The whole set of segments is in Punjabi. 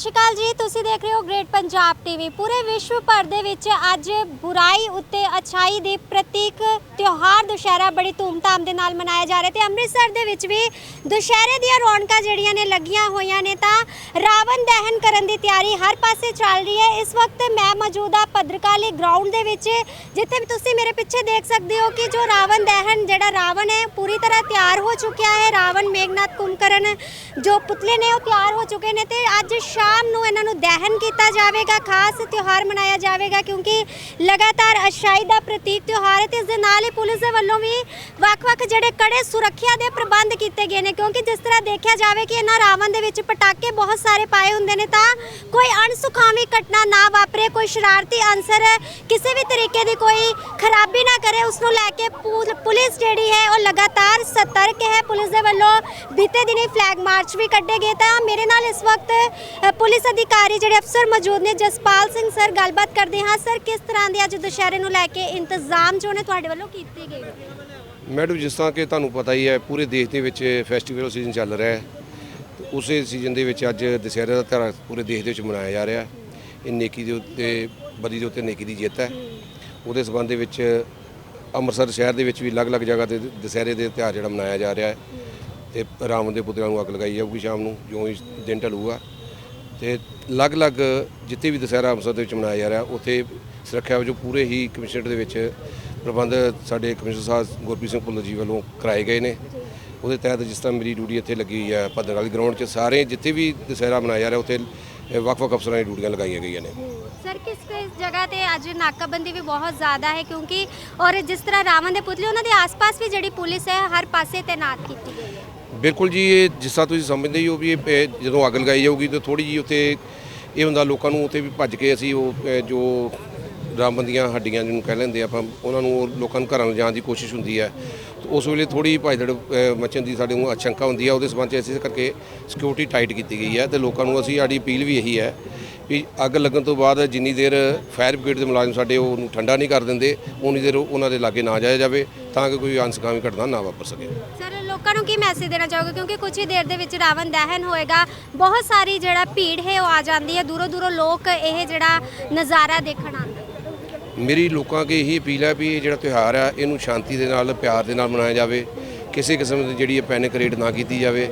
ਸ਼੍ਰੀ ਅਕਾਲ ਜੀ, ਤੁਸੀਂ ਦੇਖ ਰਹੇ ਹੋ ਗ੍ਰੇਟ ਪੰਜਾਬ ਟੀਵੀ ਪੂਰੇ ਵਿਸ਼ਵ ਭਰ ਦੇ ਵਿੱਚ ਅੱਜ ਬੁਰਾਈ ਉੱਤੇ ਅਛਾਈ ਦੇ ਪ੍ਰਤੀਕ ਤਿਉਹਾਰ ਦੁਸ਼ਹਿਰਾ ਬੜੀ ਧੂਮਧਾਮ ਦੇ ਨਾਲ ਮਨਾਇਆ ਜਾ ਰਿਹਾ ਤੇ ਅੰਮ੍ਰਿਤਸਰ ਦੇ ਵਿੱਚ ਵੀ ਦੁਸ਼ਹਿਰੇ ਦੀਆਂ ਰੌਣਕਾਂ ਜਿਹੜੀਆਂ ਨੇ ਲੱਗੀਆਂ ਹੋਈਆਂ ਨੇ ਤਾਂ ਰਾਵਣ ਦਹਨ ਕਰਨ ਦੀ ਤਿਆਰੀ ਹਰ ਪਾਸੇ ਚੱਲ ਰਹੀ ਹੈ। ਇਸ ਵਕਤ ਮੈਂ ਮੌਜੂਦ ਹਾਂ ਭਦਰਕਾਲੀ ਗਰਾਊਂਡ ਦੇ ਵਿੱਚ, ਜਿੱਥੇ ਵੀ ਤੁਸੀਂ ਮੇਰੇ ਪਿੱਛੇ ਦੇਖ ਸਕਦੇ ਹੋ ਕਿ ਜੋ ਰਾਵਣ ਦਹਨ, ਜਿਹੜਾ ਰਾਵਣ ਹੈ, ਪੂਰੀ ਤਰ੍ਹਾਂ ਤਿਆਰ ਹੋ ਚੁੱਕਿਆ ਹੈ। ਰਾਵਣ ਮੇਘਨਾਥ ਕੁੰਭਕਰਨ ਜੋ ਪੁਤਲੇ ਨੇ ਉਹ ਤਿਆਰ ਹੋ ਚੁੱਕੇ ਨੇ ਤੇ ਅੱਜ ਸ਼ਾਮ ਨੂੰ ਇਹਨਾਂ ਨੂੰ ਦਹਨ ਕੀਤਾ ਜਾਵੇਗਾ, ਖਾਸ ਤਿਉਹਾਰ ਮਨਾਇਆ ਜਾਵੇਗਾ ਕਿਉਂਕਿ ਲਗਾਤਾਰ ਅਸ਼ਾਈ ਦਾ ਪ੍ਰਤੀਕ ਤਿਉਹਾਰ ਹੈ ਤੇ ਇਸ ਦੇ ਨਾਲ ਹੀ ਪੁਲਿਸ ਦੇ ਵੱਲੋਂ ਵੀ ਵੱਖ-ਵੱਖ ਜਿਹੜੇ ਕੜੇ ਸੁਰੱਖਿਆ ਦੇ ਪ੍ਰਬੰਧ ਕੀਤੇ ਗਏ ਨੇ ਕਿਉਂਕਿ ਜਿਸ ਤਰ੍ਹਾਂ ਦੇਖਿਆ ਜਾਵੇ ਕਿ ਇਹਨਾਂ ਰਾਵਣ ਦੇ ਵਿੱਚ ਪਟਾਕੇ ਬਹੁਤ ਸਾਰੇ ਪਾਏ ਹੁੰਦੇ ਨੇ ਤਾਂ ਕੋਈ ਅਣਸੁਖਾਵੀ ਘਟਨਾ ਨਾ ਵਾਪਰੇ, ਕੋਈ ਸ਼ਰਾਰਤੀ ਅਨਸਰ ਕਿਸੇ ਵੀ ਤਰੀਕੇ ਦੀ ਕੋਈ ਖਰਾਬੀ ਨਾ ਕਰੇ, ਉਸ ਨੂੰ ਲੈ ਕੇ ਪੁਲਿਸ ਜਿਹੜੀ ਹੈ ਉਹ ਲਗਾਤਾਰ ਸਤਰਕ ਹੈ। ਪੁਲਿਸ ਦੇ ਵੱਲੋਂ ਬੀਤੇ ਦਿਨੀ ਫਲੈਗ ਮਾਰਚ ਵੀ ਕੱਢੇ ਗਏ ਤਾਂ ਮੇਰੇ ਨਾਲ ਇਸ ਵਕਤ ਪੁਲਿਸ ਅਧਿਕਾਰੀ ਜਿਹੜੇ ਅਫਸਰ ਮੌਜੂਦ ਨੇ, ਜਸਪਾਲ ਸਿੰਘ ਸਰ, ਗੱਲਬਾਤ ਕਰਦੇ ਹਾਂ। ਸਰ, ਕਿਸ ਤਰ੍ਹਾਂ ਦੇ ਅੱਜ ਦੁਸ਼ਹਿਰੇ ਨੂੰ ਲੈ ਕੇ ਇੰਤਜ਼ਾਮ ਜੋ ਨੇ ਤੁਹਾਡੇ ਵੱਲੋਂ ਕੀਤੇ ਗਏ ਮੈਡਮ, ਜਿਸ ਤਰ੍ਹਾਂ ਕਿ ਤੁਹਾਨੂੰ ਪਤਾ ਹੀ ਹੈ, ਪੂਰੇ ਦੇਸ਼ ਦੇ ਵਿੱਚ ਫੈਸਟੀਵਲ ਸੀਜ਼ਨ ਚੱਲ ਰਿਹਾ ਹੈ। ਉਸੇ ਸੀਜ਼ਨ ਦੇ ਵਿੱਚ ਅੱਜ ਦੁਸਹਿਰੇ ਦਾ ਤਿਉਹਾਰ ਪੂਰੇ ਦੇਸ਼ ਦੇ ਵਿੱਚ ਮਨਾਇਆ ਜਾ ਰਿਹਾ ਇਹ ਨੇਕੀ ਦੇ ਉੱਤੇ, ਬਦੀ ਦੇ ਉੱਤੇ ਨੇਕੀ ਦੀ ਜਿੱਤ ਹੈ। ਉਹਦੇ ਸਬੰਧ ਦੇ ਵਿੱਚ ਅੰਮ੍ਰਿਤਸਰ ਸ਼ਹਿਰ ਦੇ ਵਿੱਚ ਵੀ ਅਲੱਗ-ਅਲੱਗ ਜਗ੍ਹਾ ਤੇ ਦੁਸਹਿਰੇ ਦੇ ਤਿਉਹਾਰ ਜਿਹੜਾ ਮਨਾਇਆ ਜਾ ਰਿਹਾ ਹੈ। ਤੇ ਰਾਵਣ ਦੇ ਪੁੱਤਰਾਂ ਨੂੰ ਅੱਗ ਲਗਾਈ ਜਾਊਗੀ ਸ਼ਾਮ ਨੂੰ, ਜਿਉਂ ਹੀ ਦਿਨ ਢਲੂਗਾ। ਤੇ ਅਲੱਗ-ਅਲੱਗ ਜਿੱਥੇ ਵੀ ਦੁਸਹਿਰਾ ਅੰਮ੍ਰਿਤਸਰ ਦੇ ਵਿੱਚ ਮਨਾਇਆ ਜਾ ਰਿਹਾ, ਉੱਥੇ ਸੁਰੱਖਿਆ ਵਜੋਂ ਪੂਰੇ ਹੀ ਕਮਿਸ਼ਨਰ ਦੇ ਵਿੱਚ ਪ੍ਰਬੰਧ ਸਾਡੇ ਕਮਿਸ਼ਨਰ ਸਾਹਿਬ ਗੁਰਪ੍ਰੀਤ ਸਿੰਘ ਭੁੱਲਰ ਜੀ ਵੱਲੋਂ ਕਰਾਏ ਗਏ ਨੇ। ਉਹਦੇ ਤਹਿਤ ਜਿਸ ਤਰ੍ਹਾਂ ਮੇਰੀ ਡਿਊਟੀ ਇੱਥੇ ਲੱਗੀ ਹੋਈ ਹੈ ਭੱਦਰ ਵਾਲੀ ਗਰਾਊਂਡ 'ਚ ਸਾਰੇ ਜਿੱਥੇ ਵੀ ਦੁਸਹਿਰਾ ਮਨਾਇਆ ਜਾ ਰਿਹਾ, ਉੱਥੇ ਵੱਖ-ਵੱਖ ਅਫਸਰਾਂ ਦੀ ਡਿਊਟੀਆਂ ਲਗਾਈਆਂ ਗਈਆਂ ਨੇ। ਸਰ, ਕਿਸ ਕਿਸ ਜਗ੍ਹਾ ਤੇ ਅੱਜ ਨਾਕਾਬੰਦੀ ਵੀ ਬਹੁਤ ਜ਼ਿਆਦਾ ਹੈ ਕਿਉਂਕਿ ਔਰ ਜਿਸ ਤਰ੍ਹਾਂ ਰਾਵਣ ਦੇ ਪੁਤਲੇ, ਉਹਨਾਂ ਦੇ ਆਸ-ਪਾਸ ਵੀ ਜਿਹੜੀ ਪੁਲਿਸ ਹੈ, ਹਰ ਪਾਸੇ ਤੈਨਾਤ ਕੀਤੀ ਗਈ ਹੈ। ਬਿਲਕੁਲ ਜੀ ਇਹ ਜਿਸ ਤਰ੍ਹਾਂ ਤੁਸੀਂ ਸਮਝਦੇ ਹੀ ਹੋ ਵੀ ਇਹ ਜਦੋਂ ਅੱਗ ਲਗਾਈ ਜਾਊਗੀ ਤਾਂ ਥੋੜੀ ਜੀ ਉੱਥੇ ਇਹ ਹੁੰਦਾ ਲੋਕਾਂ ਨੂੰ ਉੱਥੇ ਵੀ ਭੱਜ ਕੇ ਅਸੀਂ ਉਹ ਜੋ ਰਾਮਬੰਦੀਆਂ ਹੱਡੀਆਂ ਜਿਹਨੂੰ ਕਹਿ ਲੈਂਦੇ ਆਪਾਂ ਉਹਨਾਂ ਨੂੰ ਉਹ ਲੋਕਾਂ ਨੂੰ ਘਰਾਂ ਨੂੰ ਜਾਣ ਦੀ ਕੋਸ਼ਿਸ਼ ਹੁੰਦੀ ਹੈ। ਤੇ ਉਸ ਵੇਲੇ ਥੋੜੀ ਭਜਦੜ ਅ, ਮਚਣ ਦੀ ਸਾਡੇ ਨੂੰ ਆਸ਼ੰਕਾ ਹੁੰਦੀ ਹੈ ਉਹਦੇ ਸਬੰਧ 'ਚ ਇਸੇ ਕਰਕੇ ਸਿਕਿਉਰਿਟੀ ਟਾਈਟ ਕੀਤੀ ਗਈ ਹੈ। ਤੇ ਲੋਕਾਂ ਨੂੰ ਅਸੀਂ ਸਾਡੀ ਅਪੀਲ ਵੀ ਇਹੀ ਹੈ ਵੀ ਅੱਗ ਲੱਗਣ ਤੋਂ ਬਾਅਦ ਜਿੰਨੀ ਦੇਰ ਫਾਇਰ ਬ੍ਰਿਗੇਡ ਦੇ ਮੁਲਾਜ਼ਮ ਸਾਡੇ ਉਹਨੂੰ ਠੰਡਾ ਨਹੀਂ ਕਰ ਦਿੰਦੇ ਉਨੀ ਦੇਰ ਉਹਨਾਂ ਦੇ ਲਾਗੇ ਨਾ ਜਾਇਆ ਜਾਵੇ ਤਾਂ ਕਿ ਕੋਈ ਅਨਸਕਾਮੀ ਘਟਨਾ ਨਾ ਵਾਪਰ ਸਕੇ। ਸਰ ਲੋਕਾਂ ਨੂੰ ਕੀ ਮੈਸੇਜ ਦੇਣਾ ਚਾਹੋਗੇ? ਕਿਉਂਕਿ ਕੁਝ ਹੀ ਦੇਰ ਦੇ ਵਿੱਚ ਰਾਵਣ ਦਹਨ ਹੋਏਗਾ। ਬਹੁਤ ਸਾਰੀ ਜਿਹੜਾ ਭੀੜ ਹੈ ਉਹ ਆ ਜਾਂਦੀ ਹੈ। ਦੂਰੋਂ ਦੂਰੋਂ ਲੋਕ ਇਹ ਜਿਹੜਾ ਨਜ਼ਾਰਾ ਦੇਖਣ ਆਉਂਦੇ ਮੇਰੀ ਲੋਕਾਂ ਅੱਗੇ ਇਹੀ ਅਪੀਲ ਹੈ ਵੀ ਇਹ ਜਿਹੜਾ ਤਿਉਹਾਰ ਆ, ਇਹਨੂੰ ਸ਼ਾਂਤੀ ਦੇ ਨਾਲ, ਪਿਆਰ ਦੇ ਨਾਲ ਮਨਾਇਆ ਜਾਵੇ। ਕਿਸੇ ਕਿਸਮ ਦੀ ਜਿਹੜੀ ਪੈਨਿਕ ਰੇਟ ਨਾ ਕੀਤੀ ਜਾਵੇ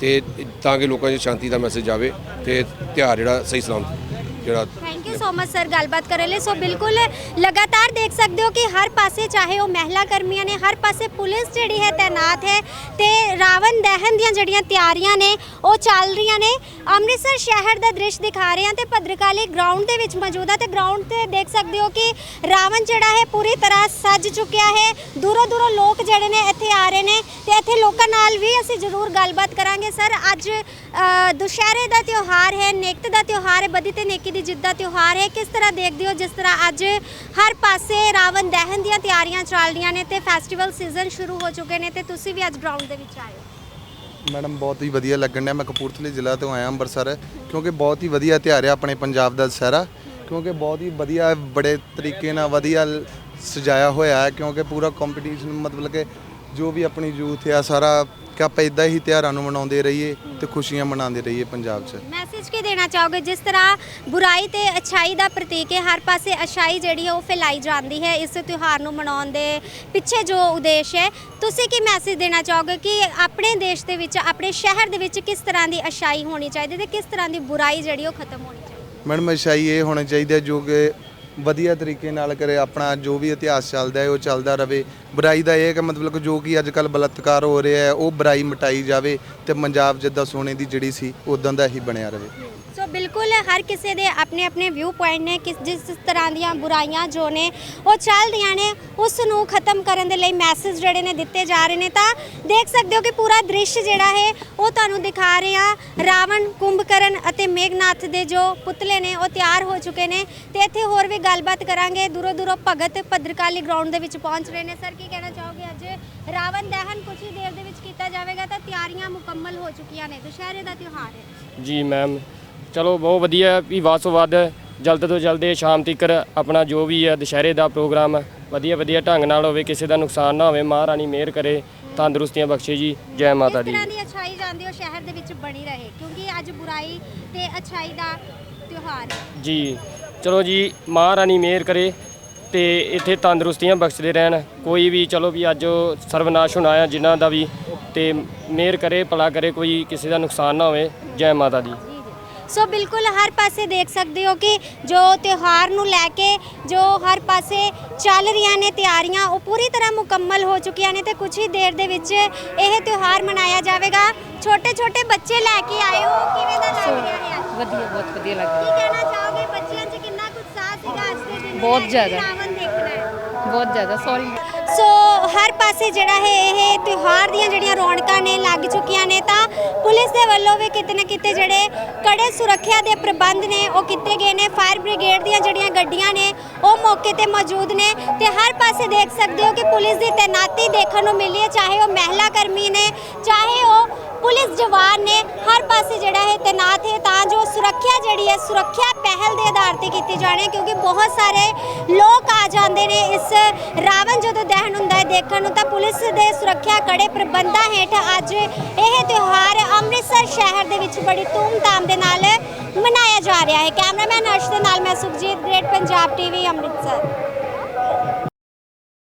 ਤੇ ਤਾਂ ਕਿ ਲੋਕਾਂ 'ਚ ਸ਼ਾਂਤੀ ਦਾ ਮੈਸੇਜ ਜਾਵੇ ਤੇ ਤਿਉਹਾਰ ਜਿਹੜਾ ਸਹੀ ਸਲਾਮਤ ਜਿਹੜਾ thank you so much sir ਗੱਲਬਾਤ ਕਰਨ ਲਈ। ਸੋ ਬਿਲਕੁਲ ਲਗਾਤਾਰ ਦੇਖ ਸਕਦੇ ਹੋ ਕਿ ਹਰ ਪਾਸੇ ਚਾਹੇ ਉਹ ਮਹਿਲਾ ਕਰਮੀਆਂ ਨੇ, ਹਰ ਪਾਸੇ ਪੁਲਿਸ ਜਿਹੜੀ ਹੈ ਤਾਇਨਾਤ ਹੈ ਤੇ ਰਾਵਣ ਦਹਨ ਦੀਆਂ ਜਿਹੜੀਆਂ ਤਿਆਰੀਆਂ ਨੇ, ਉਹ ਚੱਲ ਰਹੀਆਂ ਨੇ। ਅੰਮ੍ਰਿਤਸਰ ਸ਼ਹਿਰ ਦਾ ਦ੍ਰਿਸ਼ ਦਿਖਾ ਰਹੇ ਹਾਂ ਤੇ ਭਦਰਕਾਲੀ ਗਰਾਊਂਡ ਦੇ ਵਿੱਚ ਮੌਜੂਦ ਆ ਤੇ ਗਰਾਊਂਡ ਤੇ ਦੇਖ ਸਕਦੇ ਹੋ ਕਿ ਰਾਵਣ ਜਿਹੜਾ ਹੈ ਪੂਰੀ ਤਰ੍ਹਾਂ ਸੱਜ ਚੁੱਕਿਆ ਹੈ। ਦੂਰੋਂ ਦੂਰੋਂ ਲੋਕ ਜਿਹੜੇ ਨੇ ਇੱਥੇ ਆ ਰਹੇ ਨੇ ਤੇ ਇੱਥੇ ਲੋਕਾਂ ਨਾਲ ਵੀ ਅਸੀਂ ਜ਼ਰੂਰ ਗੱਲਬਾਤ ਕਰਾਂਗੇ। ਸਰ ਅੱਜ ਦੁਸ਼ਹਿਰੇ ਦਾ ਤਿਉਹਾਰ ਹੈ, ਨੇਕਤ ਦਾ ਤਿਉਹਾਰ ਹੈ, ਬਦੀ ਤੇ ਨੇਕੀ ਦੀ ਜਿੱਤ ਦਾ ਤਿਉਹਾਰ ਹੈ। ਕਿਸ ਤਰ੍ਹਾਂ ਦੇਖਦੇ ਹੋ ਜਿਸ ਤਰ੍ਹਾਂ ਅੱਜ ਹਰ ਪਾਸੇ ਰਾਵਣ ਦਹਨ ਦੀਆਂ ਤਿਆਰੀਆਂ ਚੱਲ ਰਹੀਆਂ ਨੇ ਤੇ ਫੈਸਟੀਵਲ ਸੀਜ਼ਨ ਸ਼ੁਰੂ ਹੋ ਚੁੱਕੇ ਨੇ ਤੇ ਤੁਸੀਂ ਵੀ ਅੱਜ ਗਰਾਊਂਡ ਦੇ ਵਿੱਚ ਆਏ ਹੋ? ਮੈਡਮ, ਬਹੁਤ ਹੀ ਵਧੀਆ ਲੱਗਣ ਡਿਆ। ਮੈਂ ਕਪੂਰਥਲੇ ਜ਼ਿਲ੍ਹਾ ਤੋਂ ਆਇਆ ਅੰਮ੍ਰਿਤਸਰ, ਕਿਉਂਕਿ ਬਹੁਤ ਹੀ ਵਧੀਆ ਤਿਉਹਾਰ ਹੈ ਆਪਣੇ ਪੰਜਾਬ ਦਾ ਦੁਸਹਿਰਾ। ਕਿਉਂਕਿ ਬਹੁਤ ਹੀ ਵਧੀਆ, ਬੜੇ ਤਰੀਕੇ ਨਾਲ ਵਧੀਆ ਸਜਾਇਆ ਹੋਇਆ ਹੈ, ਕਿਉਂਕਿ ਪੂਰਾ ਕੰਪੀਟੀਸ਼ਨ ਮਤਲਬ ਕਿ ਜੋ ਵੀ ਆਪਣੀ ਯੂਥ ਆ ਸਾਰਾ ਕਿ ਆਪਾਂ ਇਦਾਂ ਹੀ ਤਿਉਹਾਰਾਂ ਨੂੰ ਮਨਾਉਂਦੇ ਰਹੀਏ ਤੇ ਖੁਸ਼ੀਆਂ ਮਨਾਉਂਦੇ ਰਹੀਏ ਪੰਜਾਬ 'ਚ। ਮੈਸੇਜ ਕੀ ਦੇਣਾ ਚਾਹੋਗੇ? ਜਿਸ ਤਰ੍ਹਾਂ ਬੁਰਾਈ ਤੇ ਅਛਾਈ ਦਾ ਪ੍ਰਤੀਕ ਹੈ ਹਰ ਪਾਸੇ ਅਛਾਈ ਜਿਹੜੀ ਹੈ ਉਹ ਫੈਲਾਈ ਜਾਂਦੀ ਹੈ। ਇਸ ਤਿਉਹਾਰ ਨੂੰ ਮਨਾਉਣ ਦੇ ਪਿੱਛੇ ਜੋ ਉਦੇਸ਼ ਹੈ ਤੁਸੀਂ ਕੀ ਮੈਸੇਜ ਦੇਣਾ ਚਾਹੋਗੇ ਕਿ ਆਪਣੇ ਦੇਸ਼ ਦੇ ਵਿੱਚ ਆਪਣੇ ਸ਼ਹਿਰ ਦੇ ਵਿੱਚ ਕਿਸ ਤਰ੍ਹਾਂ ਦੀ ਅਛਾਈ ਹੋਣੀ ਚਾਹੀਦੀ ਤੇ ਕਿਸ ਤਰ੍ਹਾਂ ਦੀ ਬੁਰਾਈ ਜਿਹੜੀ ਉਹ ਖਤਮ ਹੋਣੀ ਚਾਹੀਦੀ ਮੈਡਮ ਅਛਾਈ ਇਹ ਹੋਣਾ ਚਾਹੀਦਾ ਜੋ ਕਿ ਵਧੀਆ ਤਰੀਕੇ ਨਾਲ ਕਰੇ, ਆਪਣਾ ਜੋ ਵੀ ਇਤਿਹਾਸ ਚੱਲਦਾ ਹੈ, ਉਹ ਚੱਲਦਾ ਰਵੇ। ਬੁਰਾਈ ਦਾ ਇਹ ਹੈ ਕਿ ਮਤਲਬ ਕਿ ਜੋ ਕਿ ਅੱਜ ਕੱਲ ਬਲਤਕਾਰ ਹੋ ਰਿਹਾ ਹੈ, ਉਹ ਬੁਰਾਈ ਮਿਟਾਈ ਜਾਵੇ ਤੇ ਪੰਜਾਬ ਜਿੱਦਾਂ ਸੋਨੇ ਦੀ ਜਿਹੜੀ ਸੀ ਉਦਾਂ ਦਾ ਹੀ ਬਣਿਆ ਰਵੇ। ਬਿਲਕੁਲ ਹਰ ਕਿਸੇ ਦੇ ਆਪਣੇ ਆਪਣੇ ਵਿਊ ਪੁਆਇੰਟ ਨੇ, ਕਿਸ ਜਿਸ ਤਰ੍ਹਾਂ ਦੀਆਂ ਬੁਰਾਈਆਂ ਜੋ ਨੇ, ਉਹ ਚੱਲਦੀਆਂ ਨੇ, ਉਸ ਨੂੰ ਖਤਮ ਕਰਨ ਦੇ ਲਈ ਮੈਸੇਜ ਜਿਹੜੇ ਨੇ ਦਿੱਤੇ ਜਾ ਰਹੇ ਨੇ। ਤਾਂ ਦੇਖ ਸਕਦੇ ਹੋ ਕਿ ਪੂਰਾ ਦ੍ਰਿਸ਼ ਜਿਹੜਾ ਹੈ, ਉਹ ਤੁਹਾਨੂੰ ਦਿਖਾ ਰਹੇ ਆ ਰਾਵਣ, ਕੁੰਭਕਰਨ ਅਤੇ ਮੇਘਨਾਥ ਦੇ ਜੋ ਪੁਤਲੇ ਨੇ, ਉਹ ਤਿਆਰ ਹੋ ਚੁੱਕੇ ਨੇ। ਤੇ ਇੱਥੇ ਹੋਰ ਵੀ ਗੱਲਬਾਤ ਕਰਾਂਗੇ। ਦੂਰੋਂ ਦੂਰੋਂ ਭਗਤ ਭਦਰਕਾਲੀ ਗਰਾਊਂਡ ਦੇ ਵਿੱਚ ਪਹੁੰਚ ਰਹੇ ਨੇ। ਸਰ, ਕੀ ਕਹਿਣਾ ਚਾਹੋਗੇ ਅੱਜ? ਰਾਵਣ ਦਹਨ ਕੁਝ ਹੀ ਦੇਰ ਦੇ ਵਿੱਚ ਕੀਤਾ ਜਾਵੇਗਾ, ਤਾਂ ਤਿਆਰੀਆਂ ਮੁਕੰਮਲ ਹੋ ਚੁੱਕੀਆਂ ਨੇ। ਦੁਸ਼ਹਿਰੇ ਦਾ ਤਿਉਹਾਰ ਹੈ। ਜੀ ਮੈਮ ਚਲੋ ਬਹੁਤ ਵਧੀਆ ਵੀ ਵੱਧ ਤੋਂ ਵੱਧ ਜਲਦ ਤੋਂ ਜਲਦ ਇਹ ਸ਼ਾਮ ਤੱਕ ਆਪਣਾ ਜੋ ਵੀ ਹੈ ਦੁਸ਼ਹਿਰੇ ਦਾ ਪ੍ਰੋਗਰਾਮ ਵਧੀਆ ਵਧੀਆ ਢੰਗ ਨਾਲ ਹੋਵੇ ਕਿਸੇ ਦਾ ਨੁਕਸਾਨ ਨਾ ਹੋਵੇ ਮਹਾਰਾਣੀ ਮਿਹਰ ਕਰੇ ਤੰਦਰੁਸਤੀਆਂ ਬਖਸ਼ੇ ਜੀ ਜੈ ਮਾਤਾ ਇਸ ਦੀ ਤਰ੍ਹਾਂ ਦੀ ਅਛਾਈ ਜਾਂਦੀ ਉਹ ਸ਼ਹਿਰ ਦੇ ਵਿੱਚ ਬਣੀ ਰਹੇ ਕਿਉਂਕਿ ਅੱਜ ਬੁਰਾਈ ਤੇ ਅਛਾਈ ਦਾ ਤਿਉਹਾਰ ਹੈ। ਜੀ ਚਲੋ ਜੀ ਮਹਾਰਾਣੀ ਮਿਹਰ ਕਰੇ ਤੇ ਇੱਥੇ ਤੰਦਰੁਸਤੀਆਂ ਬਖਸ਼ਦੇ ਰਹਿਣ ਕੋਈ ਵੀ ਚਲੋ ਵੀ ਅੱਜ ਸਰਵਨਾਸ਼ ਹੋਣਾ ਆ ਜਿਨ੍ਹਾਂ ਦਾ ਵੀ ਤੇ ਮਿਹਰ ਕਰੇ ਭਲਾ ਕਰੇ ਕੋਈ ਕਿਸੇ ਦਾ ਨੁਕਸਾਨ ਨਾ ਹੋਵੇ ਜੈ ਮਾਤਾ ਦੀ। ਸੋ ਬਿਲਕੁਲ ਹਰ ਪਾਸੇ ਦੇਖ ਸਕਦੇ ਹੋ ਕਿ ਜੋ ਤਿਉਹਾਰ ਨੂੰ ਲੈ ਕੇ ਜੋ ਹਰ ਪਾਸੇ ਚੱਲ ਰਹੀਆਂ ਨੇ ਤਿਆਰੀਆਂ ਉਹ ਪੂਰੀ ਤਰ੍ਹਾਂ ਮੁਕੰਮਲ ਹੋ ਚੁੱਕੀਆਂ ਨੇ ਤੇ ਕੁਝ ਹੀ ਦੇਰ ਦੇ ਵਿੱਚ ਇਹ ਤਿਉਹਾਰ ਮਨਾਇਆ ਜਾਵੇਗਾ। ਛੋਟੇ ਛੋਟੇ ਬੱਚੇ ਲੈ ਕੇ ਆਏ ਹੋ ਕਿਵੇਂ ਦਾ ਲੱਗ ਰਿਹਾ ਹੈ? ਅੱਜ? ਵਧੀਆ ਬਹੁਤ ਵਧੀਆ ਲੱਗ ਕੀ ਰਿਹਾ ਕਹਿਣਾ ਚਾਹੋਗੇ ਬੱਚਿਆਂ 'ਚ? ਕਿੰਨਾ ਕੁ ਉਤਸ਼ਾਹ ਸੀਗਾ ਅੱਜ ਦੇ ਦਿਨ ਬਹੁਤ ਲੈ ਕੇ ਜ਼ਿਆਦਾ। ਰਾਵਣ ਦੇਖਣਾ ਹੈ। ਬਹੁਤ ਜ਼ਿਆਦਾ ਸੌਰੀ ਸੋ ਹਰ ਪਾਸੇ ਜਿਹੜਾ ਹੈ ਇਹ ਤਿਉਹਾਰ ਦੀਆਂ ਜਿਹੜੀਆਂ ਰੌਣਕਾਂ ਨੇ ਲੱਗ ਚੁੱਕੀਆਂ ਨੇ, ਤਾਂ ਪੁਲਿਸ ਦੇ ਵੱਲੋਂ ਵੀ ਕਿਤੇ ਨਾ ਕਿਤੇ ਜਿਹੜੇ ਕੜੇ ਸੁਰੱਖਿਆ ਦੇ ਪ੍ਰਬੰਧ ਨੇ, ਉਹ ਕੀਤੇ ਗਏ ਨੇ। ਫਾਇਰ ਬ੍ਰਿਗੇਡ ਦੀਆਂ ਜਿਹੜੀਆਂ ਗੱਡੀਆਂ ਨੇ, ਉਹ ਮੌਕੇ ਤੇ ਮੌਜੂਦ ਨੇ। ਤੇ ਹਰ ਪਾਸੇ ਦੇਖ ਸਕਦੇ ਹੋ ਕਿ ਪੁਲਿਸ ਦੀ ਤੈਨਾਤੀ ਦੇਖਣ ਨੂੰ ਮਿਲੀ ਹੈ, ਚਾਹੇ ਉਹ ਮਹਿਲਾ ਕਰਮੀ ਨੇ, ਚਾਹੇ ਉਹ ਪੁਲਿਸ ਜਵਾਨ ਨੇ ਹਰ ਪਾਸੇ ਜਿਹੜਾ ਹੈ ਤੈਨਾਤ ਹੈ, ਤਾਂ ਜੋ ਸੁਰੱਖਿਆ ਜਿਹੜੀ ਹੈ, ਸੁਰੱਖਿਆ ਪਹਿਲ ਦੇ ਆਧਾਰ ਤੇ ਕੀਤੀ ਜਾਣੀ ਹੈ, ਕਿਉਂਕਿ ਬਹੁਤ ਸਾਰੇ ਲੋਕ ਆ ਜਾਂਦੇ ਨੇ ਇਸ ਰਾਵਣ ਜਦੋਂ ਦਹਨ ਹੁੰਦਾ ਹੈ ਦੇਖਣ ਨੂੰ, ਤਾਂ ਪੁਲਿਸ ਦੇ ਸੁਰੱਖਿਆ ਕੜੇ ਪ੍ਰਬੰਧਾਂ ਹੇਠ ਅੱਜ ਇਹ ਤਿਉਹਾਰ ਅੰਮ੍ਰਿਤਸਰ ਸ਼ਹਿਰ ਦੇ ਵਿੱਚ ਬੜੀ ਧੂਮਧਾਮ ਦੇ ਨਾਲ ਮਨਾਇਆ ਜਾ ਰਿਹਾ ਹੈ। ਕੈਮਰਾਮੈਨ ਅਰਸ਼ ਦੇ ਨਾਲ ਮੈਂ ਸੁਖਜੀਤ ਗ੍ਰੇਟ ਪੰਜਾਬ ਟੀਵੀ ਅੰਮ੍ਰਿਤਸਰ।